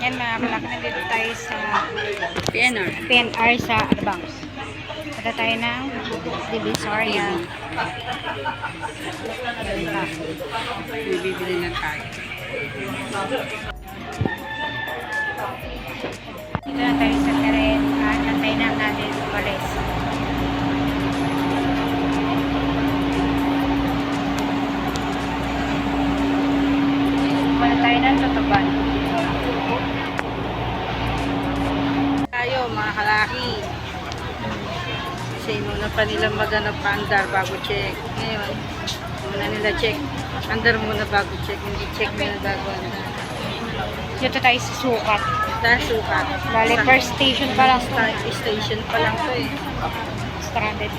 Yan mga kalak, nandito tayo sa PNR. PNR sa Advance. Pagka tayo ng Divisoria. Bibibili na tayo. Dito na tayo sa Teren at natay na natin sa Malaysia. Wala tayo ng tutuban. Kalaki. Kasi muna pa nilang maghanap pa andar bago check. Ngayon, muna nila check. Andar muna bago check. Hindi check muna bago andar. Dito tayo sa sukat. Dahil sukat. Bali, Sa first station pa lang. start station pa lang to eh. Stranded.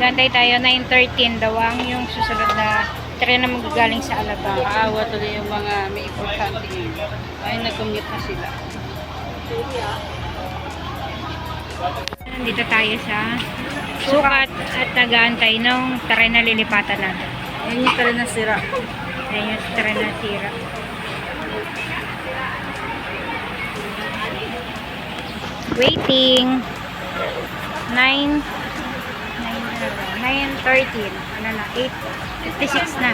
Gantay tayo, 9.13 daw ang yung susunod na tren na magagaling sa Alabang. Nakaawa tuloy yung mga may importante yun. Ay, nag-commute na sila. Dito tayo sa sukat at nag-aantay ng tren na lilipatan natin. Ayun yung tala na sira. Ayan yung tren na sira. Waiting. 9 9.13 ano na 8.56 na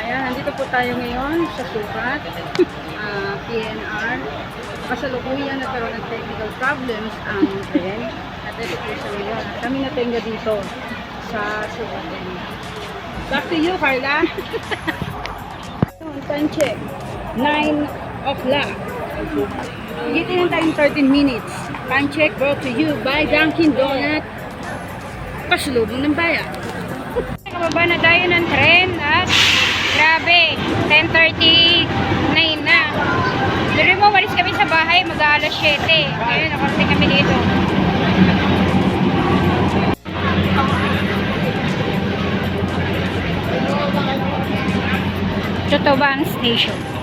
Ayan, nandito po tayo ngayon sa Sukat, ah, PNR. Kasalukuyan nagkaroon ng technical problems ang tren. At ito po sa ngayon. Kami natenga dito sa Sukat. Back to you, Carla. Time check. 9 o'clock. Gitin ng time 13 minutes. Time check brought to you by Dunkin' Donut. Pasalubong ng bayan. Nakababa na tayo ng tren at grabe, 10.39 na. Pero mo, walis kami sa bahay, mag-aalas 7. Ngayon, nakarating kami dito. Tutuban Station.